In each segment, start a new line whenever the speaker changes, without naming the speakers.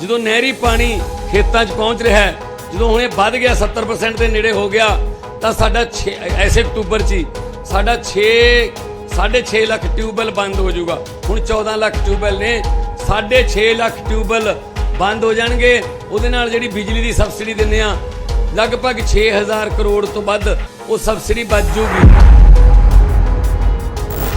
ਜਦੋਂ ਨਹਿਰੀ ਪਾਣੀ ਖੇਤਾਂ 'ਚ ਪਹੁੰਚ ਰਿਹਾ ਹੈ, ਜਦੋਂ ਹੁਣ ਇਹ ਵੱਧ ਗਿਆ 70% ਦੇ ਨੇੜੇ ਹੋ ਗਿਆ, ਤਾਂ ਸਾਡਾ ਛੇ- ਐਸੇ ਅਕਤੂਬਰ 'ਚ ਹੀ ਸਾਡਾ 6 6.5 ਲੱਖ ਟਿਊਬਵੈਲ ਬੰਦ ਹੋ ਜਾਊਗਾ। ਹੁਣ 14 ਲੱਖ ਟਿਊਬਵੈਲ ਨੇ 6.5 ਲੱਖ ਟਿਊਬਵੈਲ ਬੰਦ ਹੋ ਜਾਣਗੇ। ਉਹਦੇ ਨਾਲ ਜਿਹੜੀ ਬਿਜਲੀ ਦੀ ਸਬਸਿਡੀ ਦਿੰਦੇ ਆ ਲਗਭਗ 6000 ਕਰੋੜ ਤੋਂ ਵੱਧ ਉਹ ਸਬਸਿਡੀ ਬਚ ਜੂਗੀ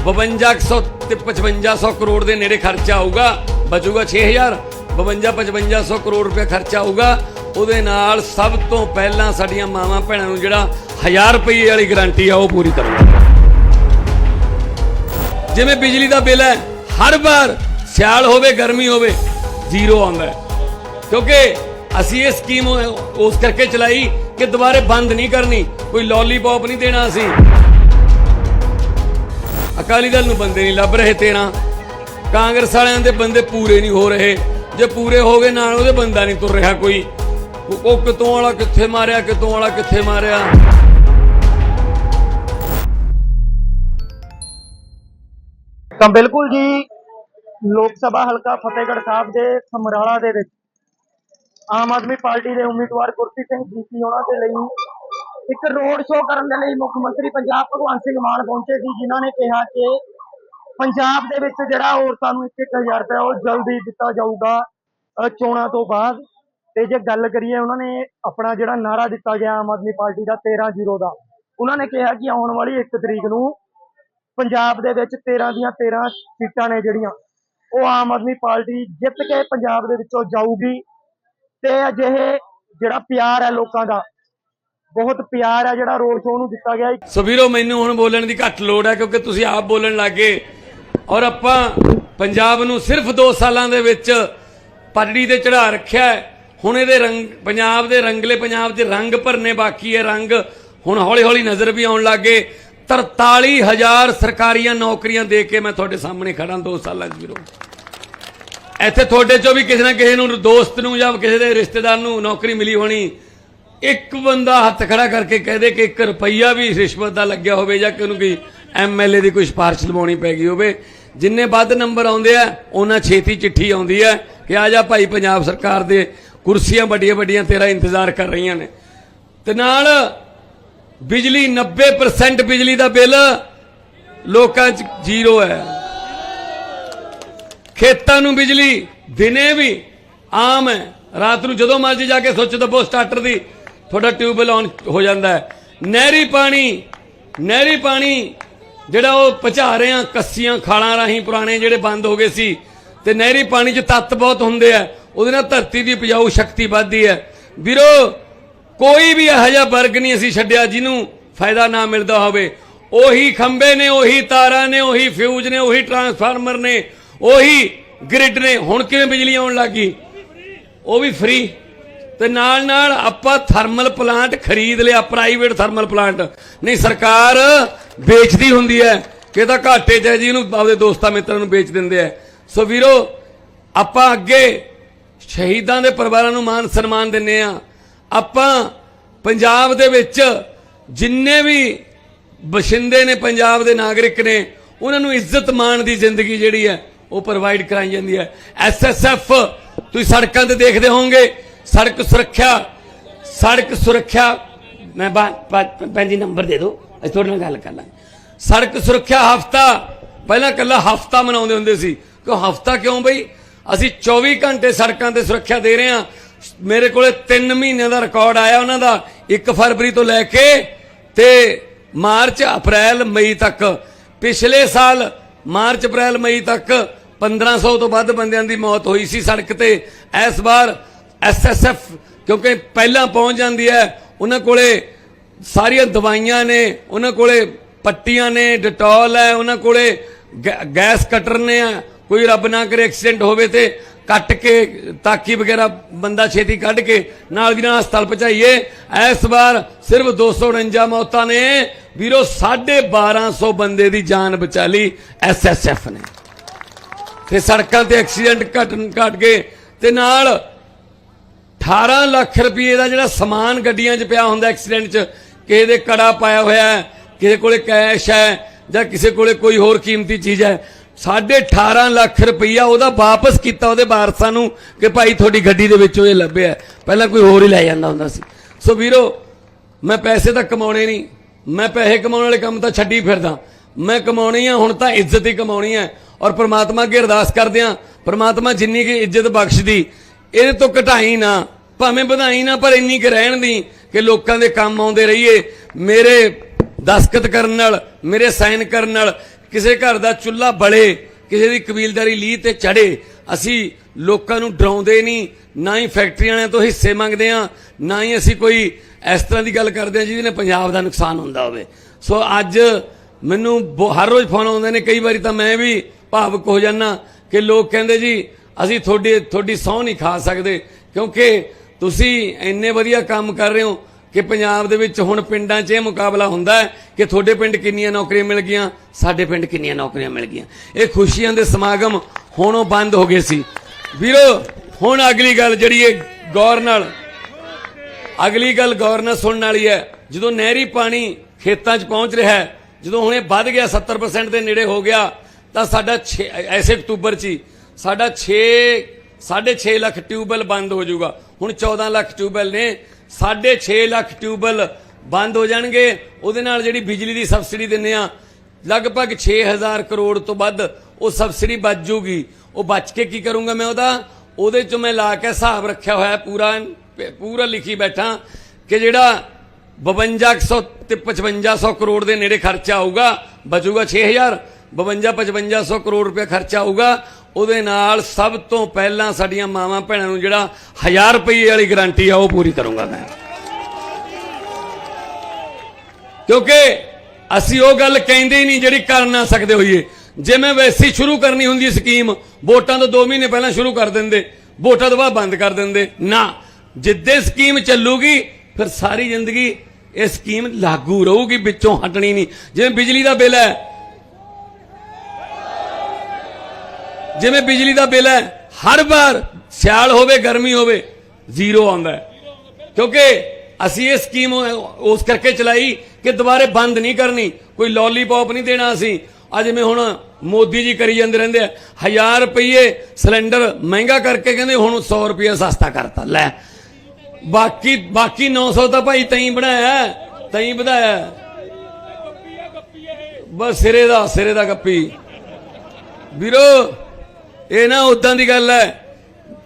5200 ਤੇ 5500 ਕਰੋੜ ਦੇ ਨੇੜੇ ਖਰਚਾ ਆਊਗਾ ਬਚੂਗਾ 6000 52 5500 ਕਰੋੜ ਰੁਪਏ ਖਰਚਾ ਆਊਗਾ। ਉਹਦੇ ਨਾਲ ਸਭ ਤੋਂ ਪਹਿਲਾਂ ਸਾਡੀਆਂ ਮਾਵਾਂ ਭੈਣਾਂ ਨੂੰ ਜਿਹੜਾ 1000 ਰੁਪਏ ਵਾਲੀ ਗਾਰੰਟੀ ਆ, ਉਹ ਪੂਰੀ ਕਰੂਗਾ। ਜਿਵੇਂ ਬਿਜਲੀ ਦਾ ਬਿੱਲ ਹੈ, ਹਰ ਵਾਰ ਸਿਆਲ ਹੋਵੇ, ਗਰਮੀ ਹੋਵੇ, ਜ਼ੀਰੋ ਆਉਂਦਾ ਕਿਉਂਕਿ ਅਸੀਂ ਇਹ ਸਕੀਮ ਉਸ ਕਰਕੇ ਚਲਾਈ ਕਿ ਦੁਬਾਰੇ ਬੰਦ ਨਹੀਂ ਕਰਨੀ, ਕੋਈ ਲੋਲੀਪੌਪ ਨਹੀਂ ਦੇਣਾ ਅਸੀਂ। ਅਕਾਲੀ ਦਲ ਨੂੰ ਬੰਦੇ ਨਹੀਂ ਲੱਭ ਰਹੇ ਤੇਰਾ। ਕਾਂਗਰਸ ਵਾਲਿਆਂ ਦੇ ਬੰਦੇ ਪੂਰੇ ਨਹੀਂ ਹੋ ਰਹੇ। ਜੇ ਪੂਰੇ ਹੋ ਗਏ ਨਾਲ ਉਹਦੇ ਬੰਦਾ ਨਹੀਂ ਤੁਰ ਰਿਹਾ ਕੋਈ। ਉਹ ਕਿਤੋਂ ਵਾਲਾ ਕਿੱਥੇ ਮਾਰਿਆ, ਕਿਤੋਂ ਵਾਲਾ ਕਿੱਥੇ ਮਾਰਿਆ?
ਤਾਂ ਬਿਲਕੁਲ ਜੀ, ਲੋਕ ਸਭਾ ਹਲਕਾ ਫਤਿਹਗੜ੍ਹ ਸਾਹਿਬ ਦੇ ਸਮਰਾਲਾ ਦੇ ਵਿੱਚ ਆਮ ਆਦਮੀ ਪਾਰਟੀ ਦੇ ਉਮੀਦਵਾਰ ਗੁਰਪ੍ਰੀਤ ਸਿੰਘ ਜੀਤੀ ਉਹਨਾਂ ਦੇ ਲਈ ਇੱਕ ਰੋਡ ਸ਼ੋਅ ਕਰਨ ਦੇ ਲਈ ਮੁੱਖ ਮੰਤਰੀ ਪੰਜਾਬ ਭਗਵੰਤ ਸਿੰਘ ਮਾਨ ਪਹੁੰਚੇ ਸੀ, ਜਿਨ੍ਹਾਂ ਨੇ ਕਿਹਾ ਕਿ ਪੰਜਾਬ ਦੇ ਵਿੱਚ ਜਿਹੜਾ ਔਰਤਾਂ ਨੂੰ 1000 ਰੁਪਏ ਉਹ ਜਲਦੀ ਦਿੱਤਾ ਜਾਊਗਾ ਚੋਣਾਂ ਤੋਂ ਬਾਅਦ। ਤੇ ਜੇ ਗੱਲ ਕਰੀਏ ਉਹਨਾਂ ਨੇ ਆਪਣਾ ਜਿਹੜਾ ਨਾਰਾ ਦਿੱਤਾ ਗਿਆ ਆਮ ਆਦਮੀ ਪਾਰਟੀ ਦਾ 13-0 ਦਾ, ਉਹਨਾਂ ਨੇ ਕਿਹਾ ਕਿ ਆਉਣ ਵਾਲੀ 1 ਤਰੀਕ ਨੂੰ ਪੰਜਾਬ ਦੇ ਵਿੱਚ 13 ਦੀਆਂ 13 ਸੀਟਾਂ ਨੇ ਜਿਹੜੀਆਂ, ਉਹ ਆਮ ਆਦਮੀ ਪਾਰਟੀ ਜਿੱਤ ਕੇ ਪੰਜਾਬ ਦੇ ਵਿੱਚੋਂ ਜਾਊਗੀ। ਤੇ ਅਜਿਹੇ ਜਿਹੜਾ ਪਿਆਰ ਹੈ ਲੋਕਾਂ ਦਾ, ਬਹੁਤ ਪਿਆਰ ਹੈ ਜਿਹੜਾ ਰੋਡ ਸ਼ੋਅ ਨੂੰ ਦਿੱਤਾ ਗਿਆ।
ਸੋ ਵੀਰੋ, ਮੈਨੂੰ ਹੁਣ ਬੋਲਣ ਦੀ ਘੱਟ ਲੋੜ ਹੈ ਕਿਉਂਕਿ ਤੁਸੀਂ ਆਪ ਬੋਲਣ ਲੱਗੇ ਔਰ ਆਪਾਂ ਪੰਜਾਬ ਨੂੰ ਸਿਰਫ 2 ਸਾਲਾਂ ਦੇ ਵਿੱਚ ਪਟੜੀ ਤੇ ਚੜਾ ਰੱਖਿਆ ਹੁਣ ਇਹਦੇ ਰੰਗ, ਪੰਜਾਬ ਦੇ ਰੰਗਲੇ, ਪੰਜਾਬ ਦੇ ਰੰਗ ਭਰਨੇ ਬਾਕੀ ਹੈ ਰੰਗ। ਹੁਣ ਹੌਲੀ ਹੌਲੀ ਨਜ਼ਰ ਵੀ ਆਉਣ ਲੱਗੇ 43000 ਸਰਕਾਰੀਆਂ ਨੌਕਰੀਆਂ ਦੇ ਕੇ ਮੈਂ ਤੁਹਾਡੇ ਸਾਹਮਣੇ ਖੜਾ 2 ਸਾਲਾਂ 'ਚ ਵੀਰੋ। ਇੱਥੇ ਤੁਹਾਡੇ ਚੋਂ ਵੀ ਕਿਸੇ ਨਾ ਕਿਸੇ ਨੂੰ ਦੋਸਤ ਨੂੰ ਜਾਂ ਕਿਸੇ ਦੇ ਰਿਸ਼ਤੇਦਾਰ ਨੂੰ ਨੌਕਰੀ ਮਿਲੀ ਹੋਣੀ, ਇੱਕ ਬੰਦਾ ਹੱਥ ਖੜਾ ਕਰਕੇ ਕਹਦੇ ਕਿ 1 ਰੁਪਈਆ ਵੀ ਰਿਸ਼ਵਤ ਦਾ ਲੱਗਿਆ ਹੋਵੇ ਜਾਂ ਕਿ ਉਹਨੂੰ ਕੋਈ ਐਮਐਲਏ ਦੀ ਕੋਈ ਸਿਫਾਰਿਸ਼ ਲਵਾਉਣੀ ਪੈ ਗਈ ਹੋਵੇ। ਜਿੰਨੇ ਵੱਧ ਨੰਬਰ ਆਉਂਦੇ ਆ, ਉਹਨਾਂ ਛੇਤੀ ਚਿੱਠੀ ਆਉਂਦੀ ਹੈ ਕਿ ਆ ਜਾ ਭਾਈ ਪੰਜਾਬ ਸਰਕਾਰ ਦੇ ਕੁਰਸੀਆਂ ਵੱਡੀਆਂ ਵੱਡੀਆਂ ਤੇਰਾ ਇੰਤਜ਼ਾਰ ਕਰ ਰਹੀਆਂ ਨੇ। ਤੇ ਨਾਲ ਬਿਜਲੀ 90% ਬਿਜਲੀ ਦਾ ਬਿੱਲ ਲੋਕਾਂ 'ਚ ਜ਼ੀਰੋ ਹੈ। ਖੇਤਾਂ ਨੂੰ ਬਿਜਲੀ ਦਿਨੇ ਵੀ ਆਮ ਹੈ। ਰਾਤ ਨੂੰ ਜਦੋਂ ਮਰਜ਼ੀ ਜਾ ਕੇ ਸੁੱਚ ਦੱਬੋ ਸਟਾਰਟਰ ਦੀ, ਤੁਹਾਡਾ ਟਿਊਬਵੈਲ ਆਨ ਹੋ ਜਾਂਦਾ ਹੈ। ਨਹਿਰੀ ਪਾਣੀ ਨਹਿਰੀ ਪਾਣੀ ਜਿਹੜਾ ਉਹ ਪਹੁੰਚਾ ਰਹੇ ਕੱਸੀਆਂ, ਖਾਲਾਂ ਰਾਹੀਂ ਪੁਰਾਣੇ ਜਿਹੜੇ ਬੰਦ ਹੋ ਗਏ ਸੀ, ਤੇ ਨਹਿਰੀ ਪਾਣੀ 'ਚ ਤੱਤ ਬਹੁਤ ਹੁੰਦੇ ਆ, ਉਹਦੇ ਨਾਲ ਧਰਤੀ ਦੀ ਉਪਜਾਊ ਸ਼ਕਤੀ ਵੱਧਦੀ ਹੈ। ਵੀਰੋ, ਕੋਈ ਵੀ ਇਹੋ ਜਿਹਾ ਵਰਗ ਨਹੀਂ ਅਸੀਂ ਛੱਡਿਆ ਜਿਹਨੂੰ ਫਾਇਦਾ ਨਾ ਮਿਲਦਾ ਹੋਵੇ। ਉਹੀ ਖੰਬੇ ਨੇ, ਉਹੀ ਤਾਰਾਂ ਨੇ, ਉਹੀ ਫਿਊਜ਼ ਨੇ, ਉਹੀ ਟਰਾਂਸਫਾਰਮਰ ਨੇ, ਉਹੀ ਗ੍ਰਿਡ ਨੇ। ਹੁਣ ਕਿਵੇਂ ਬਿਜਲੀ ਆਉਣ ਲੱਗੀ? ਉਹ ਵੀ ਫ੍ਰੀ। ਤੇ ਨਾਲ ਨਾਲ ਆਪਾਂ ਥਰਮਲ ਪਲਾਂਟ ਖਰੀਦ ਲਿਆ, ਪ੍ਰਾਈਵੇਟ ਥਰਮਲ ਪਲਾਂਟ। ਨਹੀਂ, ਸਰਕਾਰ ਵੇਚਦੀ ਹੁੰਦੀ ਹੈ ਕਿਹਦਾ ਘਾਟੇ 'ਚ ਹੈ ਜੀ, ਇਹਨੂੰ ਆਪਦੇ ਦੋਸਤਾਂ ਮਿੱਤਰਾਂ ਨੂੰ ਵੇਚ ਦਿੰਦੇ ਆ। ਸੋ ਵੀਰੋ, ਆਪਾਂ ਅੱਗੇ ਸ਼ਹੀਦਾਂ ਦੇ ਪਰਿਵਾਰਾਂ ਨੂੰ ਮਾਨ ਸਨਮਾਨ ਦਿੰਨੇ ਆ। ਆਪਾਂ ਪੰਜਾਬ ਦੇ ਵਿੱਚ ਜਿੰਨੇ ਵੀ ਬਸ਼ਿੰਦੇ ਨੇ, ਪੰਜਾਬ ਦੇ ਨਾਗਰਿਕ ਨੇ, ਉਹਨਾਂ ਨੂੰ ਇੱਜ਼ਤ ਮਾਣ ਦੀ ਜ਼ਿੰਦਗੀ ਜਿਹੜੀ ਹੈ, ਉਹ ਪ੍ਰੋਵਾਈਡ ਕਰਾਈ ਜਾਂਦੀ ਹੈ। ਐਸਐਸਐਫ ਤੁਸੀਂ ਸੜਕਾਂ ਤੇ ਦੇਖਦੇ ਹੋਵੋਗੇ, ਸੜਕ ਸੁਰੱਖਿਆ ਸੜਕ ਸੁਰੱਖਿਆ, ਮੈਂ ਪੰਜੀ ਨੰਬਰ ਦੇ ਦਿਓ। ਅਸੀਂ ਤੁਹਾਡੇ ਨਾਲ ਗੱਲ ਕਰ ਲਾਂਗੇ। ਸੜਕ ਸੁਰੱਖਿਆ ਹਫਤਾ, ਪਹਿਲਾਂ ਕੱਲਾ ਹਫਤਾ ਮਨਾਉਂਦੇ ਹੁੰਦੇ ਸੀ। ਕਿ ਹਫਤਾ ਕਿਉਂ ਬਈ? ਅਸੀਂ 24 ਘੰਟੇ ਸੜਕਾਂ ਤੇ ਸੁਰੱਖਿਆ ਦੇ ਰਹੇ ਹਾਂ। ਮੇਰੇ ਕੋਲੇ 3 ਮਹੀਨਿਆਂ ਦਾ ਰਿਕਾਰਡ ਆਇਆ ਉਹਨਾਂ ਦਾ 1 ਫਰਵਰੀ ਤੋਂ ਲੈ ਕੇ ਤੇ ਮਾਰਚ, ਅਪ੍ਰੈਲ, ਮਈ ਤੱਕ। ਪਿਛਲੇ ਸਾਲ ਮਾਰਚ, ਅਪ੍ਰੈਲ, ਮਈ ਤੱਕ 1500 ਤੋਂ ਵੱਧ ਬੰਦਿਆਂ ਦੀ ਮੌਤ ਹੋਈ ਸੀ ਸੜਕ ਤੇ। ਇਸ ਵਾਰ ਐਸਐਸਐਫ ਕਿਉਂਕਿ ਪਹਿਲਾਂ ਪਹੁੰਚ ਜਾਂਦੀ ਹੈ, ਉਹਨਾਂ ਕੋਲੇ ਸਾਰੀਆਂ ਦਵਾਈਆਂ ਨੇ, ਉਹਨਾਂ ਕੋਲੇ ਪੱਟੀਆਂ ਨੇ, ਡਟੋਲ ਹੈ, ਉਹਨਾਂ ਕੋਲੇ ਗੈਸ ਕਟਰ ਨੇ ਆ। ਕੋਈ ਰੱਬ ਨਾ ਕਰੇ ਐਕਸੀਡੈਂਟ ਹੋਵੇ ਤੇ ਕੱਟ ਕੇ, ਤਾਕੀ ਵਗੈਰਾ ਬੰਦਾ ਛੇਤੀ ਕੱਢ ਕੇ ਨਾਲ ਦੀ ਨਾਲ ਹਸਪਤਾਲ ਪਹੁੰਚਾਈਏ। ਇਸ ਵਾਰ ਸਿਰਫ 249 ਮੌਤਾਂ ਨੇ। ਵੀਰੋ 1250 ਬੰਦੇ ਦੀ ਜਾਨ ਬਚਾ ਲਈ ਐਸਐਸਐਫ ਨੇ। ਤੇ ਸੜਕਾਂ ਤੇ ਐਕਸੀਡੈਂਟ ਘਟ ਘਟ ਗਏ ਤੇ ਨਾਲ 18 ਲੱਖ ਰੁਪਏ ਦਾ ਜਿਹੜਾ ਸਮਾਨ ਗੱਡੀਆਂ 'ਚ ਪਿਆ ਹੁੰਦਾ ਐਕਸੀਡੈਂਟ 'ਚ, ਕਿਸੇ ਦੇ ਕੜਾ ਪਾਇਆ ਹੋਇਆ ਹੈ, ਕਿਸੇ ਕੋਲੇ ਕੈਸ਼ ਹੈ, ਜਾਂ ਕਿਸੇ ਕੋਲੇ ਕੋਈ ਹੋਰ ਕੀਮਤੀ ਚੀਜ਼ ਹੈ 18.5 ਲੱਖ ਰੁਪਈਆ ਉਹਦਾ ਵਾਪਸ ਕੀਤਾ ਉਹਦੇ ਵਾਰਸਾਂ ਨੂੰ ਕਿ ਭਾਈ ਤੁਹਾਡੀ ਗੱਡੀ ਦੇ ਵਿੱਚੋਂ ਇਹ ਲੱਭਿਆ ਪਹਿਲਾਂ ਕੋਈ ਹੋਰ ਹੀ ਲੈ ਜਾਂਦਾ ਹੁੰਦਾ ਸੀ। ਸੋ ਵੀਰੋ, ਮੈਂ ਪੈਸੇ ਤਾਂ ਕਮਾਉਣੇ ਨਹੀਂ, ਮੈਂ ਪੈਸੇ ਕਮਾਉਣ ਵਾਲੇ ਕੰਮ ਤਾਂ ਛੱਡੀ ਫਿਰਦਾ। ਮੈਂ ਕਮਾਉਣੀ ਆ, ਹੁਣ ਤਾਂ ਇੱਜ਼ਤ ਹੀ ਕਮਾਉਣੀ ਹੈ। ਔਰ ਪ੍ਰਮਾਤਮਾ ਅੱਗੇ ਅਰਦਾਸ ਕਰਦੇ ਆ ਪ੍ਰਮਾਤਮਾ ਜਿੰਨੀ ਕੀ ਇੱਜ਼ਤ ਬਖਸ਼ਦੀ ਇਹਦੇ ਤੋਂ ਘਟਾਈ ਨਾ, ਭਾਵੇਂ ਵਧਾਈ ਨਾ, ਪਰ ਇੰਨੀ ਕਿ ਰਹਿਣ ਦੀ ਕਿ ਲੋਕਾਂ ਦੇ ਕੰਮ ਆਉਂਦੇ ਰਹੀਏ। ਮੇਰੇ ਦਸਖਤ ਕਰਨ ਨਾਲ, ਮੇਰੇ ਸਾਈਨ ਕਰਨ ਨਾਲ, ਕਿਸੇ ਘਰ ਦਾ ਚੁੱਲ੍ਹਾ ਬਲੇ, ਕਿਸੇ ਦੀ ਕਬੀਲਦਾਰੀ ਲੀਹ ਤੇ ਚੜੇ ਅਸੀਂ ਲੋਕਾਂ ਨੂੰ ਡਰਾਉਂਦੇ ਨਹੀਂ, ਨਾ ਹੀ ਫੈਕਟਰੀਆਂ ਵਾਲਿਆਂ ਤੋਂ ਹਿੱਸੇ ਮੰਗਦੇ ਆ ਨਾ ਹੀ ਅਸੀਂ ਕੋਈ ਇਸ ਤਰ੍ਹਾਂ ਦੀ ਗੱਲ ਕਰਦੇ ਆ ਜਿਹਦੇ ਨਾਲ ਪੰਜਾਬ ਦਾ ਨੁਕਸਾਨ ਹੁੰਦਾ ਹੋਵੇ। ਸੋ ਅੱਜ ਮੈਨੂੰ ਬਹੁ- ਹਰ ਰੋਜ਼ ਫੋਨ ਆਉਂਦੇ ਨੇ, ਕਈ ਵਾਰੀ ਤਾਂ ਮੈਂ ਵੀ ਭਾਵੁਕ ਹੋ ਜਾਂਦਾ ਕਿ ਲੋਕ ਕਹਿੰਦੇ ਜੀ ਅਸੀਂ ਤੁਹਾਡੀ ਤੁਹਾਡੀ ਸਹੁੰ ਨਹੀਂ ਖਾ ਸਕਦੇ, ਕਿਉਂਕਿ ਤੁਸੀਂ ਇੰਨੇ ਵਧੀਆ ਕੰਮ ਕਰ ਰਹੇ ਹੋ ਕਿ ਪੰਜਾਬ ਦੇ ਵਿੱਚ ਹੁਣ ਪਿੰਡਾਂ 'ਚ ਇਹ ਮੁਕਾਬਲਾ ਹੁੰਦਾ ਹੈ ਕਿ ਤੁਹਾਡੇ ਪਿੰਡ ਕਿੰਨੀਆਂ ਨੌਕਰੀਆਂ ਮਿਲ ਗਈਆਂ, ਸਾਡੇ ਪਿੰਡ ਕਿੰਨੀਆਂ ਨੌਕਰੀਆਂ ਮਿਲ ਗਈਆਂ। ਇਹ ਖੁਸ਼ੀਆਂ ਦੇ ਸਮਾਗਮ ਹੁਣ ਉਹ ਬੰਦ ਹੋ ਗਏ ਸੀ। ਵੀਰੋ, ਹੁਣ ਅਗਲੀ ਗੱਲ ਜਿਹੜੀ ਇਹ ਗੌਰ ਨਾਲ। ਅਗਲੀ ਗੱਲ ਗੌਰ ਨਾਲ ਸੁਣਨ ਵਾਲੀ ਹੈ, ਜਦੋਂ ਨਹਿਰੀ ਪਾਣੀ ਖੇਤਾਂ 'ਚ ਪਹੁੰਚ ਰਿਹਾ ਹੈ, ਜਦੋਂ ਹੁਣ ਇਹ ਵੱਧ ਗਿਆ 70% ਦੇ ਨੇੜੇ ਹੋ ਗਿਆ, ਤਾਂ ਸਾਡਾ ਛੇ- ਐਸੇ ਅਕਤੂਬਰ 'ਚ ਹੀ ਸਾਡਾ 6 6.5 ਲੱਖ ਟਿਊਬਵੈਲ ਬੰਦ ਹੋ ਜਾਊਗਾ। ਹੁਣ 14 ਲੱਖ ਟਿਊਬਵੈਲ ਨੇ 6.5 ਲੱਖ ਟਿਊਬਵੈਲ ਬੰਦ ਹੋ ਜਾਣਗੇ। ਉਹਦੇ ਨਾਲ ਜਿਹੜੀ ਬਿਜਲੀ ਦੀ ਸਬਸਿਡੀ ਦਿੰਨੇ ਆ ਲਗਭਗ 6000 ਕਰੋੜ ਤੋਂ ਵੱਧ ਉਹ ਸਬਸਿਡੀ ਬਚ ਜੂਗੀ। ਉਹ ਬਚ ਕੇ ਕੀ ਕਰੂੰਗਾ ਮੈਂ ਉਹਦਾ? ਉਹਦੇ ਚੋਂ ਮੈਂ ਲਾ ਕੇ ਹਿਸਾਬ ਰੱਖਿਆ ਹੋਇਆ ਪੂਰਾ ਪੂਰਾ ਲਿਖੀ ਬੈਠਾ ਕਿ ਜਿਹੜਾ 5200 ਤੇ 5500 ਕਰੋੜ ਦੇ ਨੇੜੇ ਖਰਚਾ ਆਊਗਾ, ਬਚੂਗਾ 6000 52 5500 ਕਰੋੜ ਰੁਪਏ ਖਰਚਾ ਆਊਗਾ। ਉਹਦੇ ਨਾਲ ਸਭ ਤੋਂ ਪਹਿਲਾਂ ਸਾਡੀਆਂ ਮਾਵਾਂ ਭੈਣਾਂ ਨੂੰ ਜਿਹੜਾ 1000 ਰੁਪਏ ਵਾਲੀ ਗਾਰੰਟੀ ਆ, ਉਹ ਪੂਰੀ ਕਰੂੰਗਾ ਮੈਂ। ਕਿਉਂਕਿ ਅਸੀਂ ਉਹ ਗੱਲ ਕਹਿੰਦੇ ਹੀ ਨਹੀਂ ਜਿਹੜੀ ਕਰ ਨਾ ਸਕਦੇ ਹੋਈਏ। ਜੇ ਮੈਂ ਵੈਸੀ ਸ਼ੁਰੂ ਕਰਨੀ ਹੁੰਦੀ ਸਕੀਮ, ਵੋਟਾਂ ਤੋਂ 2 ਮਹੀਨੇ ਪਹਿਲਾਂ ਸ਼ੁਰੂ ਕਰ ਦਿੰਦੇ। ਵੋਟਾਂ ਤੋਂ ਬਾਅਦ ਬੰਦ ਕਰ ਦਿੰਦੇ। ਨਾ, ਜਿੱਦੇ ਸਕੀਮ ਚੱਲੂਗੀ, ਫਿਰ ਸਾਰੀ ਜ਼ਿੰਦਗੀ ਇਹ ਸਕੀਮ ਲਾਗੂ ਰਹੂਗੀ, ਵਿੱਚੋਂ ਹਟਣੀ ਨਹੀਂ। ਜਿਵੇਂ ਬਿਜਲੀ ਦਾ ਬਿੱਲ ਹੈ ਜਿਵੇਂ ਬਿਜਲੀ ਦਾ ਬਿੱਲ ਹੈ, ਹਰ ਵਾਰ ਸਿਆਲ ਹੋਵੇ, ਗਰਮੀ ਹੋਵੇ, ਜ਼ੀਰੋ ਆਉਂਦਾ ਕਿਉਂਕਿ ਅਸੀਂ ਇਹ ਸਕੀਮ ਉਸ ਕਰਕੇ ਚਲਾਈ ਕਿ ਦੁਬਾਰੇ ਬੰਦ ਨਹੀਂ ਕਰਨੀ, ਕੋਈ ਲੋਲੀਪੌਪ ਨਹੀਂ ਦੇਣਾ ਅਸੀਂ। ਅੱਜ ਜਿਵੇਂ ਹੁਣ ਮੋਦੀ ਜੀ ਕਰੀ ਜਾਂਦੇ ਰਹਿੰਦੇ ਆ 1000 ਰੁਪਏ ਸਿਲੰਡਰ ਮਹਿੰਗਾ ਕਰਕੇ ਕਹਿੰਦੇ ਹੁਣ 100 ਰੁਪਏ ਸਸਤਾ ਕਰਤਾ, ਲੈ। ਬਾਕੀ ਬਾਕੀ 900 ਤਾਂ ਭਾਈ ਤਈ ਬਣਾਇਆ, ਤਈ ਵਧਾਇਆ। ਬਸ ਸਿਰੇ ਦਾ ਸਿਰੇ ਦਾ ਗੱਪੀ। ਵੀਰੋ ਇਹ ਨਾ ਉਦਾਂ ਦੀ ਗੱਲ ਹੈ।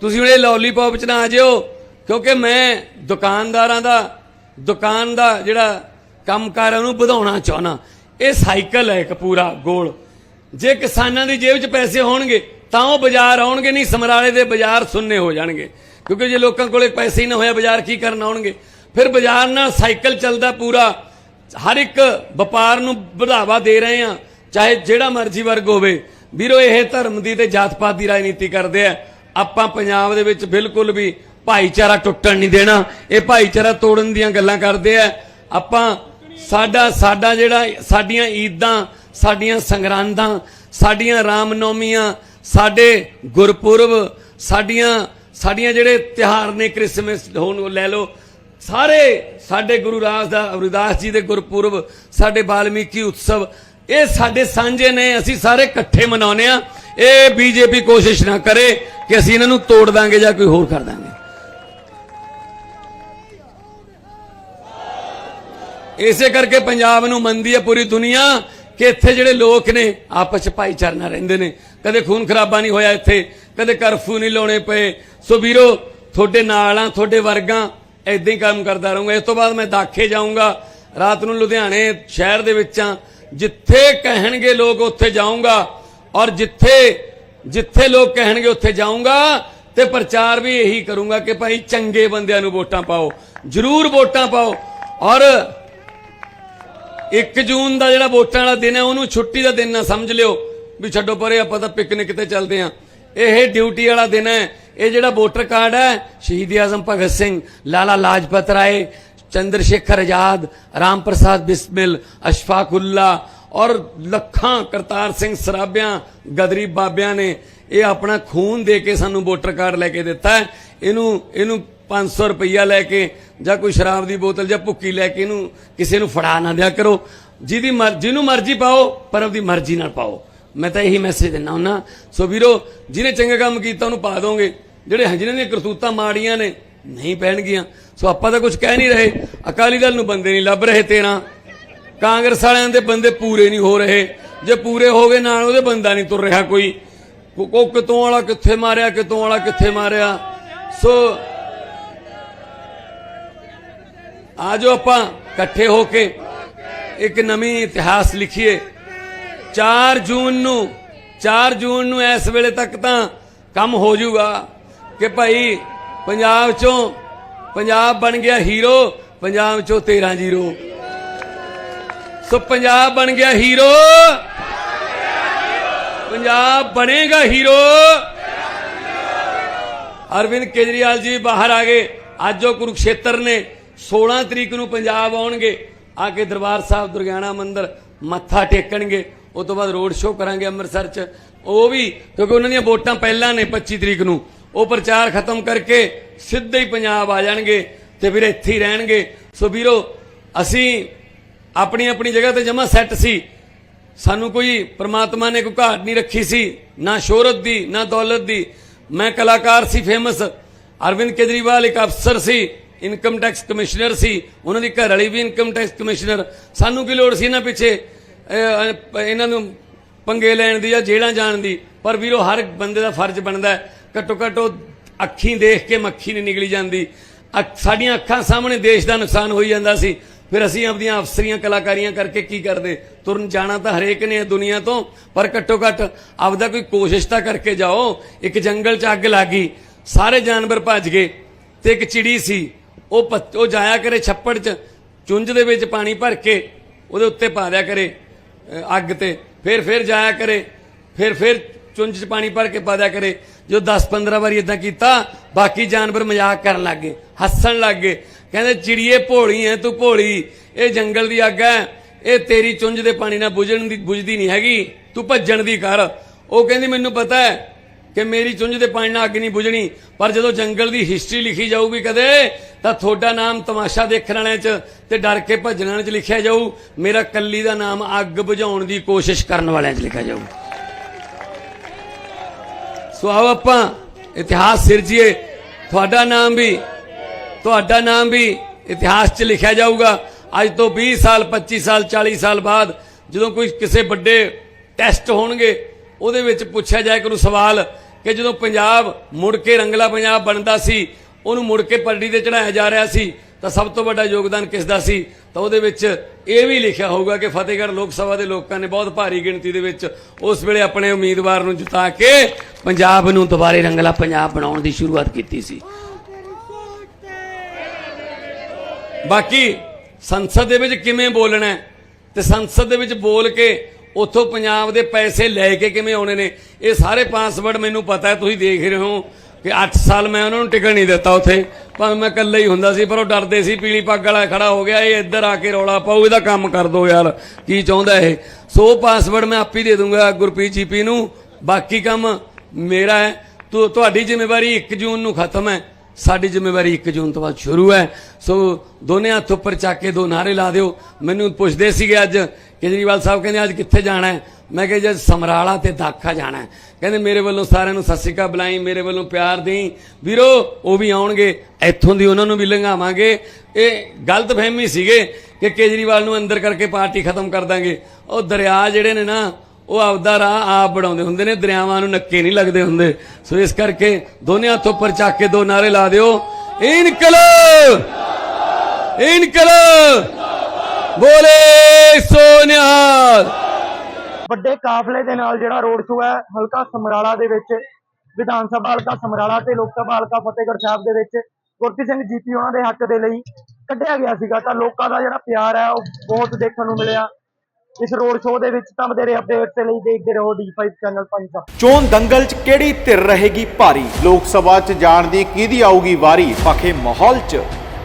ਤੁਸੀਂ ਹੁਣ ਇਹ ਲੋਲੀਪੌਪ ਚ ਨਾ ਆ ਜਿਓ, ਕਿਉਂਕਿ ਮੈਂ ਦੁਕਾਨਦਾਰਾਂ ਦਾ, ਦੁਕਾਨ ਦਾ ਜਿਹੜਾ ਕੰਮਕਾਰ ਹੈ ਉਹਨੂੰ ਵਧਾਉਣਾ ਚਾਹਣਾ ਇਹ ਸਾਈਕਲ ਹੈ ਇੱਕ ਪੂਰਾ ਗੋਲ। ਜੇ ਕਿਸਾਨਾਂ ਦੀ ਜੇਬ 'ਚ ਪੈਸੇ ਹੋਣਗੇ, ਤਾਂ ਉਹ ਬਾਜ਼ਾਰ ਆਉਣਗੇ, ਨਹੀਂ ਸਮਰਾਲੇ ਦੇ ਬਾਜ਼ਾਰ ਸੁੰਨੇ ਹੋ ਜਾਣਗੇ। ਕਿਉਂਕਿ ਜੇ ਲੋਕਾਂ ਕੋਲੇ ਪੈਸੇ ਹੀ ਨਾ ਹੋਇਆ ਬਾਜ਼ਾਰ ਕੀ ਕਰਨ ਆਉਣਗੇ? ਫਿਰ ਬਾਜ਼ਾਰ ਨਾਲ ਸਾਈਕਲ ਚੱਲਦਾ ਪੂਰਾ। ਹਰ ਇੱਕ ਵਪਾਰ ਨੂੰ ਵਧਾਵਾ ਦੇ ਰਹੇ ਆ ਚਾਹੇ ਜਿਹੜਾ ਮਰਜ਼ੀ ਵਰਗ ਹੋਵੇ। ਵੀਰੋ, ਇਹ ਧਰਮ ਦੀ ਤੇ ਜਾਤ ਪਾਤ ਦੀ ਰਾਜਨੀਤੀ ਕਰਦੇ ਆ। ਆਪਾਂ ਪੰਜਾਬ ਦੇ ਵਿੱਚ ਬਿਲਕੁਲ ਵੀ ਭਾਈਚਾਰਾ ਟੁੱਟਣ ਨਹੀਂ ਦੇਣਾ। ਇਹ ਭਾਈਚਾਰਾ ਤੋੜਨ ਦੀਆਂ ਗੱਲਾਂ ਕਰਦੇ ਆ। ਆਪਾਂ ਸਾਡਾ ਸਾਡਾ ਜਿਹੜਾ, ਸਾਡੀਆਂ ਈਦਾਂ, ਸਾਡੀਆਂ ਸੰਗਰਾਂਦਾਂ, ਸਾਡੀਆਂ ਰਾਮਨੌਮੀਆਂ, ਸਾਡੇ ਗੁਰਪੁਰਬ, ਸਾਡੀਆਂ ਸਾਡੀਆਂ ਜਿਹੜੇ ਤਿਹਾਰ ਨੇ ਕ੍ਰਿਸਮਸ, ਹੋਣ ਉਹ ਲੈ ਲਓ, ਸਾਰੇ ਸਾਡੇ ਗੁਰੂ ਰਾਜ ਦਾ ਰਵਿਦਾਸ ਜੀ ਦੇ ਗੁਰਪੁਰਬ, ਸਾਡੇ ਬਾਲਮੀਕੀ ਉਤਸਵ ਇਹ ਸਾਡੇ ਸਾਂਝੇ ਨੇ, ਅਸੀਂ ਸਾਰੇ ਇਕੱਠੇ ਮਨਾਉਨੇ ਆ ਇਹ ਬੀਜੇਪੀ ਕੋਸ਼ਿਸ਼ ਨਾ ਕਰੇ ਕਿ ਅਸੀਂ ਇਹਨਾਂ ਨੂੰ ਤੋੜ ਦਾਂਗੇ ਜਾਂ ਕੋਈ ਹੋਰ ਕਰ ਦਾਂਗੇ। ਇਸੇ ਕਰਕੇ ਪੰਜਾਬ ਨੂੰ ਮੰਨਦੀ ਹੈ ਪੂਰੀ ਦੁਨੀਆ ਕਿ ਇੱਥੇ ਜਿਹੜੇ ਲੋਕ ਨੇ, ਆਪਸ ਚ ਭਾਈਚਾਰਾ ਨਾਲ ਰਹਿੰਦੇ ਨੇ। ਕਦੇ ਖੂਨ ਖਰਾਬਾ ਨਹੀਂ ਹੋਇਆ ਇੱਥੇ, ਕਦੇ ਕਰਫਿਊ ਨਹੀਂ ਲਾਉਣੇ ਪਏ। ਸੋ ਵੀਰੋ, ਤੁਹਾਡੇ ਨਾਲ ਆ ਤੁਹਾਡੇ ਵਰਗਾ ਐਦਾਂ ਹੀ ਕੰਮ ਕਰਦਾ ਰਹੂੰਗਾ। ਇਸ ਤੋਂ ਬਾਅਦ ਮੈਂ ਦਾਖੇ ਜਾਊਂਗਾ। ਰਾਤ ਨੂੰ ਲੁਧਿਆਣੇ ਸ਼ਹਿਰ ਦੇ ਵਿੱਚ ਆ ਜਿੱਥੇ ਕਹਿਣਗੇ ਲੋਕ ਉੱਥੇ ਜਾਊਂਗਾ ਔਰ ਜਿੱਥੇ ਜਿੱਥੇ ਲੋਕ ਕਹਿਣਗੇ ਉੱਥੇ ਜਾਊਂਗਾ ਤੇ ਪ੍ਰਚਾਰ ਵੀ ਇਹੀ ਕਰੂੰਗਾ ਕਿ ਭਾਈ ਚੰਗੇ ਬੰਦਿਆਂ ਨੂੰ ਵੋਟਾਂ ਪਾਓ, ਜਰੂਰ ਵੋਟਾਂ ਪਾਓ ਔਰ 1 ਜੂਨ ਦਾ ਜਿਹੜਾ ਵੋਟਾਂ ਵਾਲਾ ਦਿਨ ਹੈ, ਉਹਨੂੰ ਛੁੱਟੀ ਦਾ ਦਿਨ ਨਾ ਸਮਝ ਲਿਓ ਵੀ ਛੱਡੋ ਪਰੇ, ਆਪਾਂ ਤਾਂ ਪਿਕਨਿਕ ਤੇ ਚੱਲਦੇ ਆਂ ਇਹ ਡਿਊਟੀ ਵਾਲਾ ਦਿਨ ਹੈ, ਇਹ ਜਿਹੜਾ ਵੋਟਰ ਕਾਰਡ ਹੈ, ਸ਼ਹੀਦ ਆਜ਼ਮ ਭਗਤ ਸਿੰਘ, ਲਾਲਾ ਲਾਜਪਤ ਰਾਏ ਚੰਦਰ ਸ਼ੇਖਰ ਆਜ਼ਾਦ ਰਾਮ ਪ੍ਰਸਾਦ ਬਿਸਮਿਲ ਅਸ਼ਫਾਕੁੱਲਾ ਔਰ ਲੱਖਾਂ ਕਰਤਾਰ ਸਿੰਘ ਸਰਾਭਿਆਂ ਗਦਰੀ ਬਾਬਿਆਂ ਨੇ ਇਹ ਆਪਣਾ ਖੂਨ ਦੇ ਕੇ ਸਾਨੂੰ ਵੋਟਰ ਕਾਰਡ ਲੈ ਕੇ ਦਿੱਤਾ ਹੈ ਇਹਨੂੰ ਇਹਨੂੰ 500 ਰੁਪਈਆ ਲੈ ਕੇ ਜਾਂ ਕੋਈ ਸ਼ਰਾਬ ਦੀ ਬੋਤਲ ਜਾਂ ਭੁੱਕੀ ਲੈ ਕੇ ਇਹਨੂੰ ਕਿਸੇ ਨੂੰ ਫੜਾ ਨਾ ਦਿਆ ਕਰੋ ਜਿਹਦੀ ਮਰਜ਼ੀ ਨੂੰ ਮਰਜ਼ੀ ਪਾਓ ਪਰ ਉਹਦੀ ਮਰਜ਼ੀ ਨਾਲ ਪਾਓ ਮੈਂ ਤਾਂ ਇਹੀ ਮੈਸੇਜ ਦਿੰਦਾ ਹੁੰਦਾ ਸੋ ਵੀਰੋ ਜਿਹਨੇ ਚੰਗਾ ਕੰਮ ਕੀਤਾ ਉਹਨੂੰ ਪਾ ਦੋਗੇ ਜਿਹੜੇ ਜਿਹਨਾਂ ਦੀਆਂ ਕਰਤੂਤਾਂ ਮਾੜੀਆਂ ਨੇ ਨਹੀਂ ਪੈਣਗੀਆਂ। ਸੋ ਆਪਾਂ ਤਾਂ ਕੁਝ ਕਹਿ ਨਹੀਂ ਰਹੇ। ਅਕਾਲੀ ਦਲ ਨੂੰ ਬੰਦੇ ਨਹੀਂ ਲੱਭ ਰਹੇ ਤੇਰਾ। ਕਾਂਗਰਸ ਵਾਲਿਆਂ ਦੇ ਬੰਦੇ ਪੂਰੇ ਨਹੀਂ ਹੋ ਰਹੇ। ਜੇ ਪੂਰੇ ਹੋ ਗਏ ਨਾਲ ਉਹਦੇ ਬੰਦਾ ਨਹੀਂ ਤੁਰ ਰਿਹਾ ਕੋਈ। ਕੋ- ਕਿਤੋਂ ਵਾਲਾ ਕਿੱਥੇ ਮਾਰਿਆ, ਕਿਤੋਂ ਵਾਲਾ ਕਿੱਥੇ ਮਾਰਿਆ। ਸੋ ਆਜੋ ਆਪਾਂ ਇਕੱਠੇ ਹੋ ਕੇ ਇੱਕ ਨਵੀਂ ਇਤਿਹਾਸ ਲਿਖੀਏ। 4 ਜੂਨ ਨੂੰ 4 ਜੂਨ ਨੂੰ ਇਸ ਵੇਲੇ ਤੱਕ ਤਾਂ ਕੰਮ ਹੋ ਜਾਊਗਾ ਕਿ ਭਾਈ ਪੰਜਾਬ ਚੋਂ, ਪੰਜਾਬ ਬਣ ਗਿਆ ਹੀਰੋ, ਪੰਜਾਬ ਚੋਂ 13 ਜ਼ੀਰੋ। ਸੋ ਪੰਜਾਬ ਬਣ ਗਿਆ ਹੀਰੋ। ਪੰਜਾਬ ਬਣੇਗਾ ਹੀਰੋ। ਅਰਵਿੰਦ ਕੇਜਰੀਵਾਲ ਜੀ ਬਾਹਰ ਆ ਗਏ। ਅੱਜ ਉਹ ਕੁਰੂਕਸ਼ੇਤਰ ਨੇ 16 ਤਰੀਕ ਨੂੰ ਪੰਜਾਬ ਆਉਣਗੇ। ਆ ਕੇ ਦਰਬਾਰ ਸਾਹਿਬ ਦੁਰਗਿਆਣਾ ਮੰਦਿਰ ਮੱਥਾ ਟੇਕਣਗੇ। ਉਸ ਤੋਂ ਬਾਅਦ ਰੋਡ ਸ਼ੋਅ ਕਰਾਂਗੇ ਅੰਮ੍ਰਿਤਸਰ 'ਚ। ਉਹ ਵੀ, ਕਿਉਂਕਿ ਉਹਨਾਂ ਦੀਆਂ ਵੋਟਾਂ ਪਹਿਲਾਂ ਨੇ 25 ਤਰੀਕ ਨੂੰ। ਉਹ ਪ੍ਰਚਾਰ ਖਤਮ ਕਰਕੇ ਸਿੱਧੇ ਹੀ ਪੰਜਾਬ ਆ ਜਾਣਗੇ ਤੇ ਫਿਰ ਇੱਥੇ ਹੀ ਰਹਿਣਗੇ। ਸੋ ਵੀਰੋ, ਅਸੀਂ ਆਪਣੀ ਆਪਣੀ ਜਗ੍ਹਾ ਤੇ ਜਮਾ ਸੈੱਟ ਸੀ। ਸਾਨੂੰ ਕੋਈ ਪ੍ਰਮਾਤਮਾ ਨੇ ਕੋਈ ਘਾਟ ਨਹੀਂ ਰੱਖੀ ਸੀ, ਨਾ ਸ਼ੋਹਰਤ ਦੀ, ਨਾ ਦੌਲਤ ਦੀ। ਮੈਂ ਕਲਾਕਾਰ ਸੀ ਫੇਮਸ ਅਰਵਿੰਦ ਕੇਜਰੀਵਾਲ ਇੱਕ ਅਫਸਰ ਸੀ ਇਨਕਮ ਟੈਕਸ ਕਮਿਸ਼ਨਰ ਸੀ। ਉਹਨਾਂ ਦੀ ਘਰ ਵਾਲੀ ਵੀ ਇਨਕਮ ਟੈਕਸ ਕਮਿਸ਼ਨਰ ਸਾਨੂੰ ਕੀ ਲੋੜ ਸੀ ਇਹਨਾਂ ਪਿੱਛੇ? ਇਹਨਾਂ ਨੂੰ ਪੰਗੇ ਲੈਣ ਦੀ ਜਾਂ ਜੇਲ੍ਹਾਂ ਜਾਣ ਦੀ? ਪਰ ਵੀਰੋ, ਹਰ ਬੰਦੇ ਦਾ ਫਰਜ਼ ਬਣਦਾ ਹੈ। ਘੱਟੋ ਘੱਟ ਉਹ ਅੱਖੀਂ ਦੇਖ ਕੇ ਮੱਖੀ ਨਹੀਂ ਨਿਕਲੀ ਜਾਂਦੀ। ਅੱਖ- ਸਾਡੀਆਂ ਅੱਖਾਂ ਸਾਹਮਣੇ ਦੇਸ਼ ਦਾ ਨੁਕਸਾਨ ਹੋਈ ਜਾਂਦਾ ਸੀ। ਫਿਰ ਅਸੀਂ ਆਪਣੀਆਂ ਅਫਸਰੀਆਂ, ਕਲਾਕਾਰੀਆਂ ਕਰਕੇ ਕੀ ਕਰਦੇ? ਤੁਰਨ ਜਾਣਾ ਤਾਂ ਹਰੇਕ ਨੇ ਹੈ ਦੁਨੀਆ ਤੋਂ, ਪਰ ਘੱਟੋ ਘੱਟ ਆਪਦਾ ਕੋਈ ਕੋਸ਼ਿਸ਼ ਤਾਂ ਕਰਕੇ ਜਾਓ। ਇੱਕ ਜੰਗਲ 'ਚ ਅੱਗ ਲੱਗੀ ਸਾਰੇ ਜਾਨਵਰ ਭੱਜ ਗਏ ਤੇ ਇੱਕ ਚਿੜੀ ਸੀ। ਉਹ ਉਹ ਜਾਇਆ ਕਰੇ ਛੱਪੜ 'ਚ, ਚੁੰਝ ਦੇ ਵਿੱਚ ਪਾਣੀ ਭਰ ਕੇ ਉਹਦੇ ਉੱਤੇ ਪਾ ਦਿਆ ਕਰੇ ਅੱਗ ਤੇ। ਫਿਰ ਫਿਰ ਜਾਇਆ ਕਰੇ। ਫਿਰ ਫਿਰ ਚੁੰਝ 'ਚ ਪਾਣੀ ਭਰ ਕੇ ਪਾ ਦਿਆ ਕਰੇ। ਜੋ 10-15 ਵਾਰੀ ਇਦਾਂ ਕੀਤਾ, ਬਾਕੀ ਜਾਨਵਰ ਮਜ਼ਾਕ ਕਰਨ ਲੱਗ ਗਏ, ਹੱਸਣ ਲੱਗ ਗਏ। ਕਹਿੰਦੇ, ਚਿੜੀਏ ਭੋਲੀ ਐ, ਤੂੰ ਭੋਲੀ। ਇਹ ਜੰਗਲ ਦੀ ਅੱਗ ਐ। ਇਹ ਤੇਰੀ ਚੁੰਝ ਦੇ ਪਾਣੀ ਨਾਲ ਬੁਝਣ ਦੀ, ਬੁਝਦੀ ਨਹੀਂ ਹੈਗੀ। ਤੂੰ ਭੱਜਣ ਦੀ ਕਰ। ਉਹ ਕਹਿੰਦੀ, ਮੈਨੂੰ ਪਤਾ ਹੈ ਕਿ ਮੇਰੀ ਚੁੰਝ ਦੇ ਪਾਣੀ ਨਾਲ ਅੱਗ ਨਹੀਂ ਬੁਝਣੀ। ਪਰ ਜਦੋਂ ਜੰਗਲ ਦੀ ਹਿਸਟਰੀ ਲਿਖੀ ਜਾਊਗੀ ਕਦੇ, ਤਾਂ ਤੁਹਾਡਾ ਨਾਮ ਤਮਾਸ਼ਾ ਦੇਖਣ ਵਾਲਿਆਂ 'ਚ ਤੇ ਡਰ ਕੇ ਭੱਜਣ ਵਾਲਿਆਂ 'ਚ ਲਿਖਿਆ ਜਾਊ। ਮੇਰਾ ਕੱਲੀ ਦਾ ਨਾਮ ਅੱਗ ਬੁਝਾਉਣ ਦੀ ਕੋਸ਼ਿਸ਼ ਕਰਨ ਵਾਲਿਆਂ 'ਚ ਲਿਖਿਆ ਜਾਊ। ਸੋ ਆਓ ਆਪਾਂ, ਇਤਿਹਾਸ ਸਿਰਜੀਏ। ਤੁਹਾਡਾ ਨਾਮ ਵੀ, ਤੁਹਾਡਾ ਨਾਮ ਵੀ ਇਤਿਹਾਸ 'ਚ ਲਿਖਿਆ ਜਾਊਗਾ। ਅੱਜ ਤੋਂ 20 ਸਾਲ 25 ਸਾਲ 40 ਸਾਲ ਬਾਅਦ ਜਦੋਂ ਕੋਈ ਕਿਸੇ ਵੱਡੇ ਟੈਸਟ ਹੋਣਗੇ, ਉਹਦੇ ਵਿੱਚ ਪੁੱਛਿਆ ਜਾਏ ਕਰੂ ਸਵਾਲ ਕਿ ਜਦੋਂ ਪੰਜਾਬ ਮੁੜ ਕੇ ਰੰਗਲਾ ਪੰਜਾਬ ਬਣਦਾ ਸੀ, ਉਹਨੂੰ ਮੁੜ ਕੇ ਪਰੜੀ ਤੇ ਚੜਾਇਆ ਜਾ ਰਿਹਾ ਸੀ ਤਾਂ ਸਭ ਤੋਂ ਵੱਡਾ ਯੋਗਦਾਨ ਕਿਸ ਦਾ ਸੀ? ਤਾਂ ਉਹਦੇ ਵਿੱਚ ਇਹ ਵੀ ਲਿਖਿਆ ਹੋਊਗਾ ਕਿ ਫਤਿਹਗੜ੍ਹ ਲੋਕ ਸਭਾ ਦੇ ਲੋਕਾਂ ਨੇ ਬਹੁਤ ਭਾਰੀ ਗਿਣਤੀ ਦੇ ਵਿੱਚ ਉਸ ਵੇਲੇ ਆਪਣੇ ਉਮੀਦਵਾਰ ਨੂੰ ਜਿਤਾ ਕੇ ਪੰਜਾਬ ਨੂੰ ਦੁਬਾਰੇ ਰੰਗਲਾ ਪੰਜਾਬ ਬਣਾਉਣ ਦੀ ਸ਼ੁਰੂਆਤ ਕੀਤੀ ਸੀ। ਬਾਕੀ ਸੰਸਦ ਦੇ ਵਿੱਚ ਕਿਵੇਂ ਬੋਲਣਾ ਤੇ ਸੰਸਦ ਦੇ ਵਿੱਚ ਬੋਲ ਕੇ ਉੱਥੋਂ ਪੰਜਾਬ ਦੇ ਪੈਸੇ ਲੈ ਕੇ ਕਿਵੇਂ ਆਉਣੇ ਨੇ? ਇਹ ਸਾਰੇ ਪਾਸਵਰਡ ਮੈਨੂੰ ਪਤਾ ਹੈ, ਤੁਸੀਂ ਦੇਖ ਰਹੇ ਹੋ ਕਿ 8 ਸਾਲ ਮੈਂ ਉਹਨਾਂ ਨੂੰ ਟਿਕਣ ਨਹੀਂ ਦਿੱਤਾ ਉੱਥੇ। ਭਾਵੇਂ ਮੈਂ ਇਕੱਲਾ ਹੀ ਹੁੰਦਾ ਸੀ, ਪਰ ਉਹ ਡਰਦੇ ਸੀ, ਪੀਲੀ ਪੱਗ ਵਾਲਾ ਖੜਾ ਹੋ ਗਿਆ, ਇਹ ਇੱਧਰ ਆ ਕੇ ਰੌਲਾ ਪਾਉ ਇਹਦਾ ਕੰਮ ਕਰ ਦੋ ਯਾਰ, ਕੀ ਚਾਹੁੰਦਾ ਇਹ? ਸੋ ਪਾਸਵਰਡ ਮੈਂ ਆਪ ਹੀ ਦੇ ਦੂੰਗਾ ਗੁਰਪ੍ਰੀਤ ਜੀਪੀ ਨੂੰ, ਬਾਕੀ ਕੰਮ ਮੇਰਾ ਹੈ, ਤੋ, ਤੁਹਾਡੀ ਜ਼ਿੰਮੇਵਾਰੀ 1 ਜੂਨ ਨੂੰ ਖਤਮ ਹੈ, ਸਾਡੀ ਜ਼ਿੰਮੇਵਾਰੀ 1 ਜੂਨ ਤੋਂ ਬਾਅਦ ਸ਼ੁਰੂ ਹੈ। ਸੋ ਦੋਨੇ ਹੱਥ ਉੱਪਰ ਚੱਕ ਕੇ ਦੋ ਨਾਰੇ ਲਾ ਦਿਓ, ਮੈਨੂੰ ਪੁੱਛਦੇ ਸੀਗੇ ਅੱਜ ਕੇਜਰੀਵਾਲ ਸਾਹਿਬ ਕਹਿੰਦੇ ਅੱਜ ਕਿੱਥੇ ਜਾਣਾ ਹੈ? ਮੈਂ ਕਿਹਾ ਜੀ ਸਮਰਾਲਾ ਤੇ ਦਾਖਾ ਜਾਣਾ ਹੈ। ਕਹਿੰਦੇ ਮੇਰੇ ਵੱਲੋਂ ਸਾਰਿਆਂ ਨੂੰ ਸਤਿ ਸ਼੍ਰੀ ਅਕਾਲ ਬੁਲਾਈ, ਮੇਰੇ ਵੱਲੋਂ ਪਿਆਰ ਦੇਈ। ਵੀਰੋ, ਉਹ ਵੀ ਆਉਣਗੇ, ਇੱਥੋਂ ਦੀ ਉਹਨਾਂ ਨੂੰ ਵੀ ਲੰਘਾਵਾਂਗੇ। ਇਹ ਗਲਤ ਫਹਿਮੀ ਸੀਗੇ ਕਿ ਕੇਜਰੀਵਾਲ ਨੂੰ ਅੰਦਰ ਕਰਕੇ ਪਾਰਟੀ ਖਤਮ ਕਰ ਦਾਂਗੇ। ਉਹ ਦਰਿਆ ਜਿਹੜੇ ਨੇ ਨਾ, ਉਹ ਆਪਦਾ ਰਾਹ ਆਪ ਬਣਾਉਂਦੇ ਹੁੰਦੇ ਨੇ, ਦਰਿਆਵਾਂ ਨੂੰ ਨੱਕੇ ਨਹੀਂ ਲੱਗਦੇ ਹੁੰਦੇ। ਸੋ ਇਸ ਕਰਕੇ ਦੋਨੇ ਹੱਥ ਉੱਪਰ ਚੱਕ ਕੇ ਦੋ ਨਾਰੇ ਲਾ ਦਿਓ। ਇਨਕਲਾਬ! ਇਨਕਲਾਬ! ਬੋਲੇ ਸੋਨਿਹਾਲ
ਵੱਡੇ ਕਾਫਲੇ ਦੇ ਨਾਲ ਜਿਹੜਾ ਰੋਡ ਸ਼ੋਅ ਹੈ ਹਲਕਾ ਸਮਰਾਲਾ ਦੇ ਵਿੱਚ ਵਿਧਾਨ ਸਭਾ ਹਲਕਾ ਸਮਰਾਲਾ ਤੇ ਲੋਕ ਸਭਾ ਹਲਕਾ ਫਤਿਹਗੜ੍ਹ ਸਾਹਿਬ ਦੇ ਵਿੱਚ ਗੁਰਪ੍ਰੀਤ ਸਿੰਘ ਜੀਪੀ ਉਹਨਾਂ ਦੇ ਹੱਕ ਦੇ ਲਈ ਕੱਢਿਆ ਗਿਆ ਸੀਗਾ। ਤਾਂ ਲੋਕਾਂ ਦਾ ਜਿਹੜਾ ਪਿਆਰ ਹੈ ਉਹ ਬਹੁਤ ਦੇਖਣ ਨੂੰ ਮਿਲਿਆ। ਇਸ ਰੋਡ ਸ਼ੋਅ ਦੇ ਵਿੱਚ ਤਾਂ ਵਧੇਰੇ ਅਪਡੇਟਸ ਦੇ ਲਈ ਦੇਖਦੇ ਰਹੋ D5 ਚੈਨਲ ਪੰਜਾਬ
ਚੋਣ ਦੰਗਲ 'ਚ ਕਿਹੜੀ ਧਿਰ ਰਹੇਗੀ ਭਾਰੀ?
ਲੋਕ ਸਭਾ 'ਚ ਜਾਣ ਦੀ ਕਿਹਦੀ ਆਊਗੀ ਵਾਰੀ?
ਪਖੇ ਮਾਹੌਲ 'ਚ।